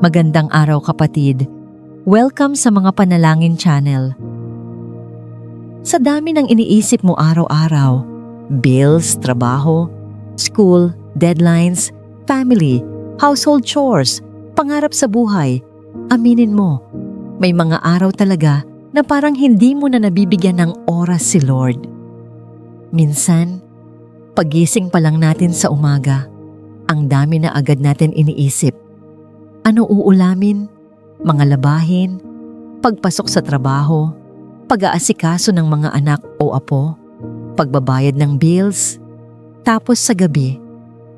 Magandang araw kapatid. Welcome sa mga panalangin channel. Sa dami ng iniisip mo araw-araw, bills, trabaho, school, deadlines, family, household chores, pangarap sa buhay, aminin mo, may mga araw talaga na parang hindi mo na nabibigyan ng oras si Lord. Minsan, pagising pa lang natin sa umaga, ang dami na agad natin iniisip. Ano uulamin? Mga labahin? Pagpasok sa trabaho? Pag-aasikaso ng mga anak o apo? Pagbabayad ng bills? Tapos sa gabi,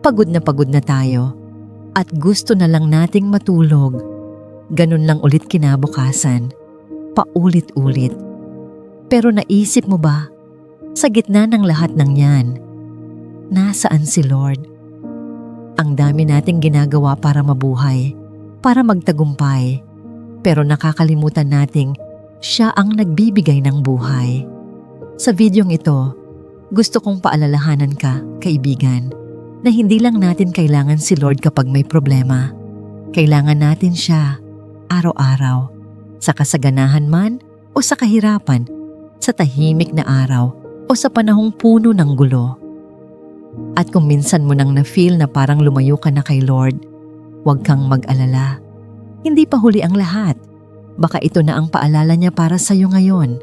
pagod na pagod na tayo at gusto na lang nating matulog. Ganun lang ulit kinabukasan. Paulit-ulit. Pero naisip mo ba, sa gitna ng lahat ng yan, nasaan si Lord? Ang dami nating ginagawa para mabuhay, para magtagumpay, pero nakakalimutan nating siya ang nagbibigay ng buhay. Sa videong ito, gusto kong paalalahanan ka, kaibigan, na hindi lang natin kailangan si Lord kapag may problema. Kailangan natin siya araw-araw, sa kasaganahan man o sa kahirapan, sa tahimik na araw o sa panahong puno ng gulo. At kung minsan mo nang na-feel na parang lumayo ka na kay Lord, huwag kang mag-alala. Hindi pa huli ang lahat. Baka ito na ang paalala niya para sa iyo ngayon.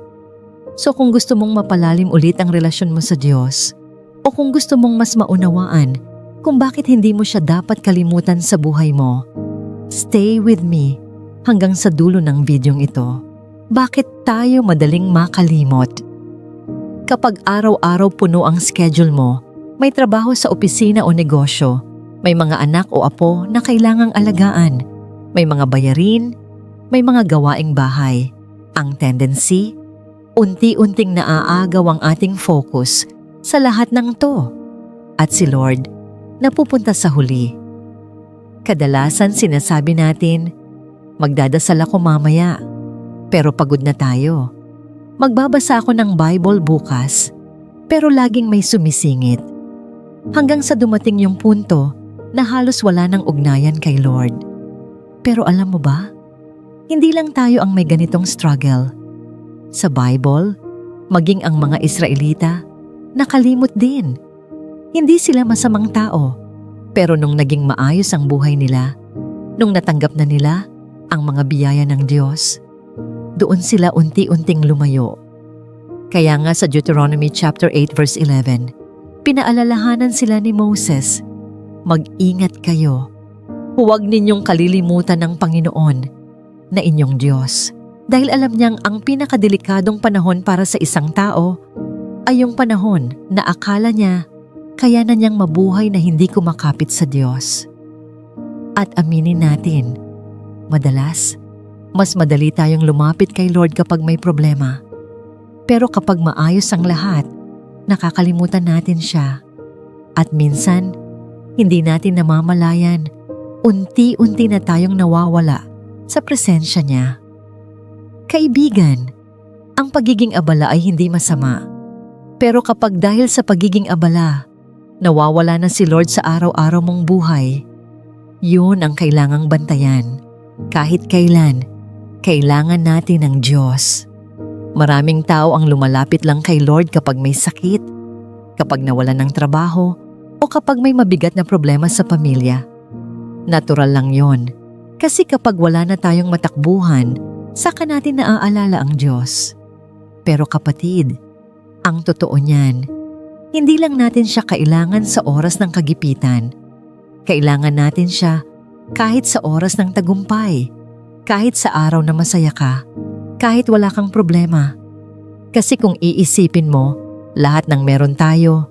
So kung gusto mong mapalalim ulit ang relasyon mo sa Diyos, o kung gusto mong mas maunawaan kung bakit hindi mo siya dapat kalimutan sa buhay mo, stay with me hanggang sa dulo ng videong ito. Bakit tayo madaling makalimot? Kapag araw-araw puno ang schedule mo, may trabaho sa opisina o negosyo, may mga anak o apo na kailangang alagaan, may mga bayarin, may mga gawaing bahay. Ang tendency, unti-unting naaagaw ang ating focus sa lahat ng to. At si Lord, napupunta sa huli. Kadalasan sinasabi natin, magdadasal ako mamaya, pero pagod na tayo. Magbabasa ako ng Bible bukas, pero laging may sumisingit. Hanggang sa dumating yung punto na halos wala ng ugnayan kay Lord. Pero alam mo ba, hindi lang tayo ang may ganitong struggle. Sa Bible, maging ang mga Israelita, nakalimot din. Hindi sila masamang tao, pero nung naging maayos ang buhay nila, nung natanggap na nila ang mga biyaya ng Diyos, doon sila unti-unting lumayo. Kaya nga sa Deuteronomy chapter 8 verse 11, pinaalalahanan sila ni Moses, Mag-ingat kayo. Huwag ninyong kalilimutan ng Panginoon na inyong Diyos. Dahil alam niyang ang pinakadelikadong panahon para sa isang tao ay yung panahon na akala niya kaya na niyang mabuhay na hindi kumakapit sa Diyos. At aminin natin, madalas, mas madali tayong lumapit kay Lord kapag may problema. Pero kapag maayos ang lahat, nakakalimutan natin siya. At minsan, hindi natin namamalayan, unti-unti na tayong nawawala sa presensya niya. Kaibigan, ang pagiging abala ay hindi masama. Pero kapag dahil sa pagiging abala, nawawala na si Lord sa araw-araw mong buhay, yun ang kailangang bantayan. Kahit kailan, kailangan natin ng Diyos. Maraming tao ang lumalapit lang kay Lord kapag may sakit, kapag nawalan ng trabaho, o kapag may mabigat na problema sa pamilya. Natural lang yon. Kasi kapag wala na tayong matakbuhan, saka natin naaalala ang Diyos. Pero kapatid, ang totoo niyan, hindi lang natin siya kailangan sa oras ng kagipitan. Kailangan natin siya kahit sa oras ng tagumpay, kahit sa araw na masaya ka, kahit wala kang problema. Kasi kung iisipin mo, lahat ng meron tayo,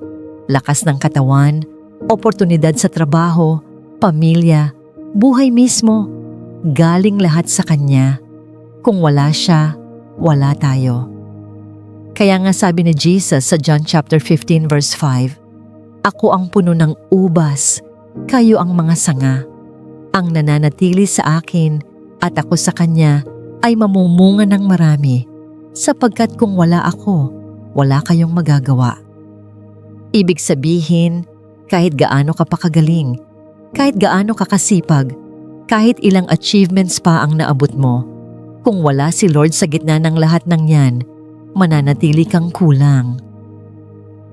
lakas ng katawan, oportunidad sa trabaho, pamilya, buhay mismo, galing lahat sa Kanya. Kung wala siya, wala tayo. Kaya nga sabi ni Jesus sa John chapter 15 verse 5, Ako ang puno ng ubas, kayo ang mga sanga. Ang nananatili sa akin at ako sa Kanya ay mamumunga ng marami, sapagkat kung wala ako, wala kayong magagawa. Ibig sabihin, kahit gaano ka pa kagaling, kahit gaano ka kasipag, Kahit ilang achievements pa ang naabot mo, kung wala si Lord sa gitna ng lahat ng yan, mananatili kang kulang.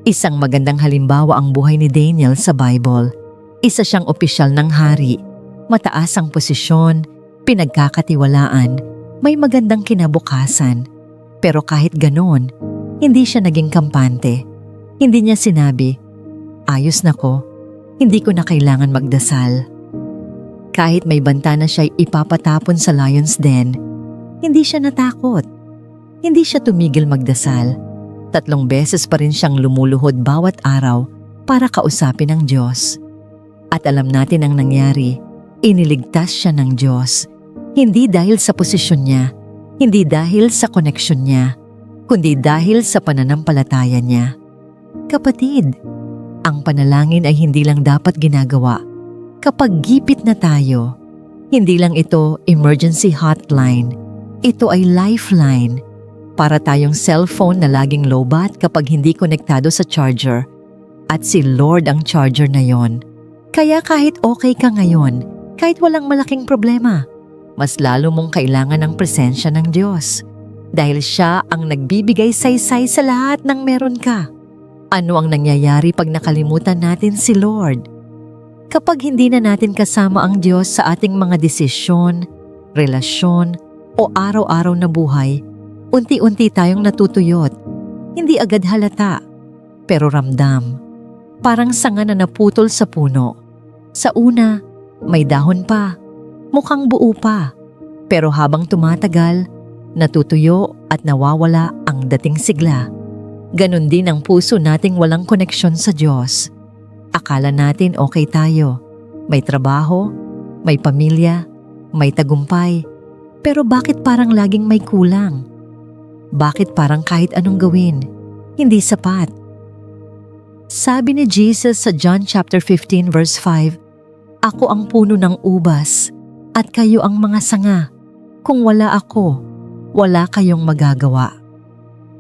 Isang magandang halimbawa ang buhay ni Daniel sa Bible. Isa siyang opisyal ng hari, mataas ang posisyon, pinagkakatiwalaan, may magandang kinabukasan. Pero kahit ganoon, hindi siya naging kampante. Hindi niya sinabi, ayos na ko, hindi ko na kailangan magdasal. Kahit may banta na siya'y ipapatapon sa lion's den, hindi siya natakot. Hindi siya tumigil magdasal. Tatlong beses pa rin siyang lumuluhod bawat araw para kausapin ang Diyos. At alam natin ang nangyari, iniligtas siya ng Diyos. Hindi dahil sa posisyon niya, hindi dahil sa koneksyon niya, kundi dahil sa pananampalataya niya. Kapatid, ang panalangin ay hindi lang dapat ginagawa kapag gipit na tayo. Hindi lang ito emergency hotline, ito ay lifeline para tayong cellphone na laging lowbat kapag hindi konektado sa charger. At si Lord ang charger na yon. Kaya kahit okay ka ngayon, kahit walang malaking problema, mas lalo mong kailangan ng presensya ng Diyos. Dahil siya ang nagbibigay saysay sa lahat ng meron ka. Ano ang nangyayari pag nakalimutan natin si Lord? Kapag hindi na natin kasama ang Diyos sa ating mga desisyon, relasyon, o araw-araw na buhay, unti-unti tayong natutuyot. Hindi agad halata, pero ramdam. Parang sanga na naputol sa puno. Sa una, may dahon pa, mukhang buo pa. Pero habang tumatagal, natutuyo at nawawala ang dating sigla. Ganon din ang puso nating walang koneksyon sa Diyos. Akala natin okay tayo. May trabaho, may pamilya, may tagumpay. Pero bakit parang laging may kulang? Bakit parang kahit anong gawin, hindi sapat? Sabi ni Jesus sa John chapter 15 verse 5, Ako ang puno ng ubas at kayo ang mga sanga. Kung wala ako, wala kayong magagawa.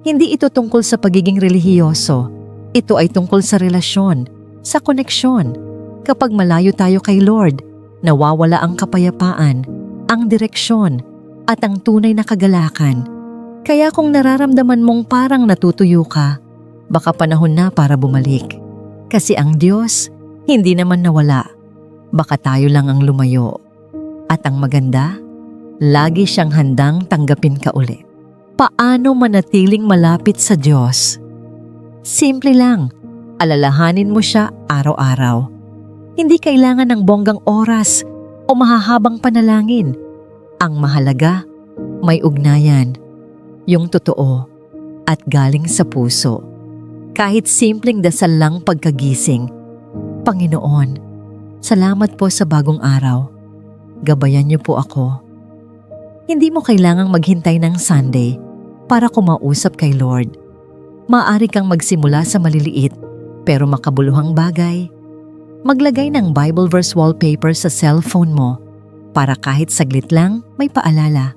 Hindi ito tungkol sa pagiging relihiyoso. Ito ay tungkol sa relasyon, sa koneksyon. Kapag malayo tayo kay Lord, nawawala ang kapayapaan, ang direksyon, at ang tunay na kagalakan. Kaya kung nararamdaman mong parang natutuyo ka, baka panahon na para bumalik. Kasi ang Diyos, hindi naman nawala. Baka tayo lang ang lumayo. At ang maganda, lagi siyang handang tanggapin ka ulit. Paano manatiling malapit sa Diyos? Simple lang, alalahanin mo siya araw-araw. Hindi kailangan ng bonggang oras o mahahabang panalangin. Ang mahalaga, may ugnayan, yung totoo at galing sa puso. Kahit simpleng dasal lang pagkagising, Panginoon, salamat po sa bagong araw. Gabayan niyo po ako. Hindi mo kailangang maghintay ng Sunday para kumausap kay Lord. Maaari kang magsimula sa maliliit pero makabuluhang bagay. Maglagay ng Bible verse wallpaper sa cellphone mo para kahit saglit lang may paalala.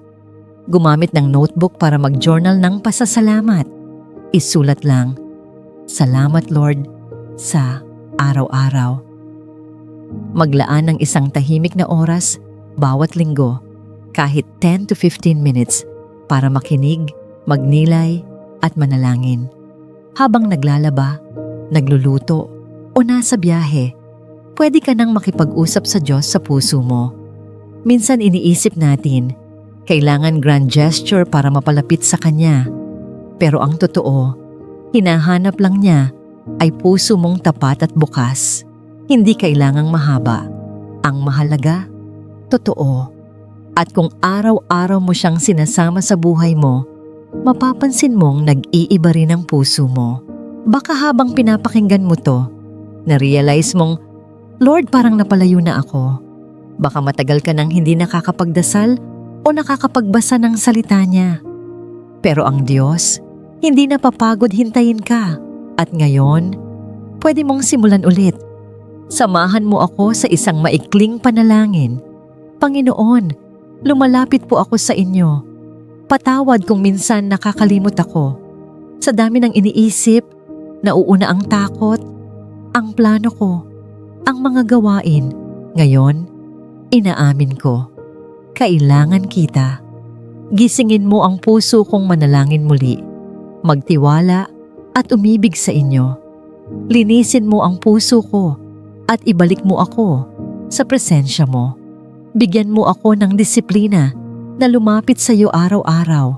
Gumamit ng notebook para mag-journal ng pasasalamat. Isulat lang, Salamat Lord sa araw-araw. Maglaan ng isang tahimik na oras bawat linggo, kahit 10 to 15 minutes para makinig, magnilay at manalangin. Habang naglalaba, nagluluto o nasa biyahe, pwede ka nang makipag-usap sa Diyos sa puso mo. Minsan iniisip natin, kailangan grand gesture para mapalapit sa Kanya. Pero ang totoo, hinahanap lang niya ay puso mong tapat at bukas. Hindi kailangang mahaba. Ang mahalaga, totoo. At kung araw-araw mo siyang sinasama sa buhay mo, mapapansin mong nag-iiba rin ang puso mo. Baka habang pinapakinggan mo to, na-realize mong, Lord parang napalayo na ako. Baka matagal ka nang hindi nakakapagdasal o nakakapagbasa ng salita niya. Pero ang Diyos, hindi napapagod hintayin ka. At ngayon, pwede mong simulan ulit. Samahan mo ako sa isang maikling panalangin. Panginoon, lumalapit po ako sa inyo. Patawad kung minsan nakakalimot ako. Sa dami ng iniisip, nauuna ang takot, ang plano ko, ang mga gawain. Ngayon, Inaamin ko, kailangan kita. Gisingin mo ang puso kong manalangin muli, magtiwala at umibig sa inyo. Linisin mo ang puso ko at ibalik mo ako sa presensya mo. Bigyan mo ako ng disiplina na lumapit sa iyo araw-araw.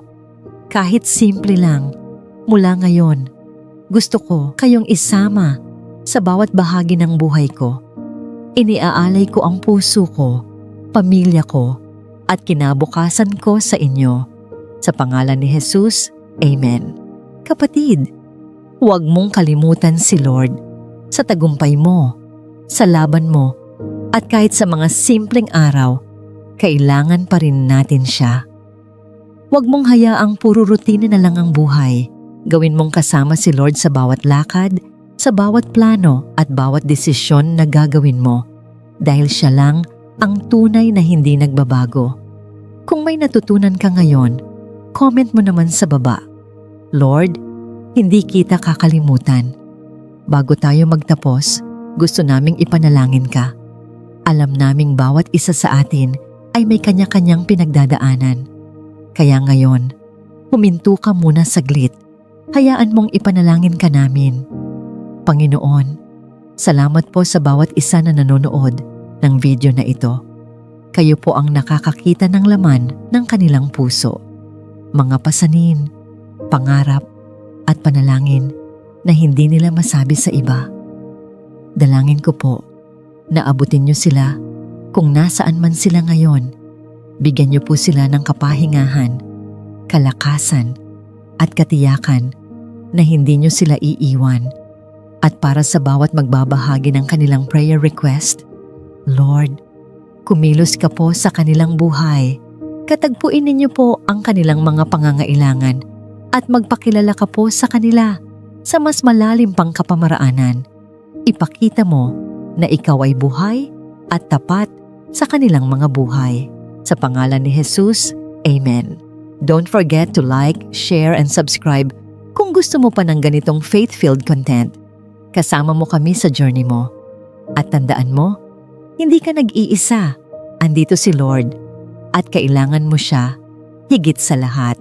Kahit simple lang, mula ngayon, gusto ko kayong isama sa bawat bahagi ng buhay ko. Iniaalay ko ang puso ko, pamilya ko, at kinabukasan ko sa inyo. Sa pangalan ni Jesus, Amen. Kapatid, huwag mong kalimutan si Lord sa tagumpay mo, sa laban mo, at kahit sa mga simpleng araw, kailangan pa rin natin siya. Huwag mong hayaang puro rutina na lang ang buhay. Gawin mong kasama si Lord sa bawat lakad, sa bawat plano at bawat desisyon na gagawin mo. Dahil siya lang ang tunay na hindi nagbabago. Kung may natutunan ka ngayon, comment mo naman sa baba. Lord, hindi kita kakalimutan. Bago tayo magtapos, gusto naming ipanalangin ka. Alam naming bawat isa sa atin ay may kanya-kanyang pinagdadaanan. Kaya ngayon, huminto ka muna saglit. Hayaan mong ipanalangin ka namin. Panginoon, salamat po sa bawat isa na nanonood ng video na ito. Kayo po ang nakakakita ng laman ng kanilang puso. Mga pasanin, pangarap, at panalangin na hindi nila masabi sa iba. Dalangin ko po na abutin niyo sila kung nasaan man sila ngayon. Bigyan niyo po sila ng kapahingahan, kalakasan, at katiyakan na hindi niyo sila iiwan. At para sa bawat magbabahagi ng kanilang prayer request, Lord, kumilos ka po sa kanilang buhay. Katagpuin ninyo po ang kanilang mga pangangailangan at magpakilala ka po sa kanila sa mas malalim pang kapamaraanan. Ipakita mo na ikaw ay buhay at tapat sa kanilang mga buhay. Sa pangalan ni Jesus, Amen. Don't forget to like, share, and subscribe kung gusto mo pa ng ganitong faith-filled content. Kasama mo kami sa journey mo. At tandaan mo, hindi ka nag-iisa. Andito si Lord at kailangan mo siya higit sa lahat.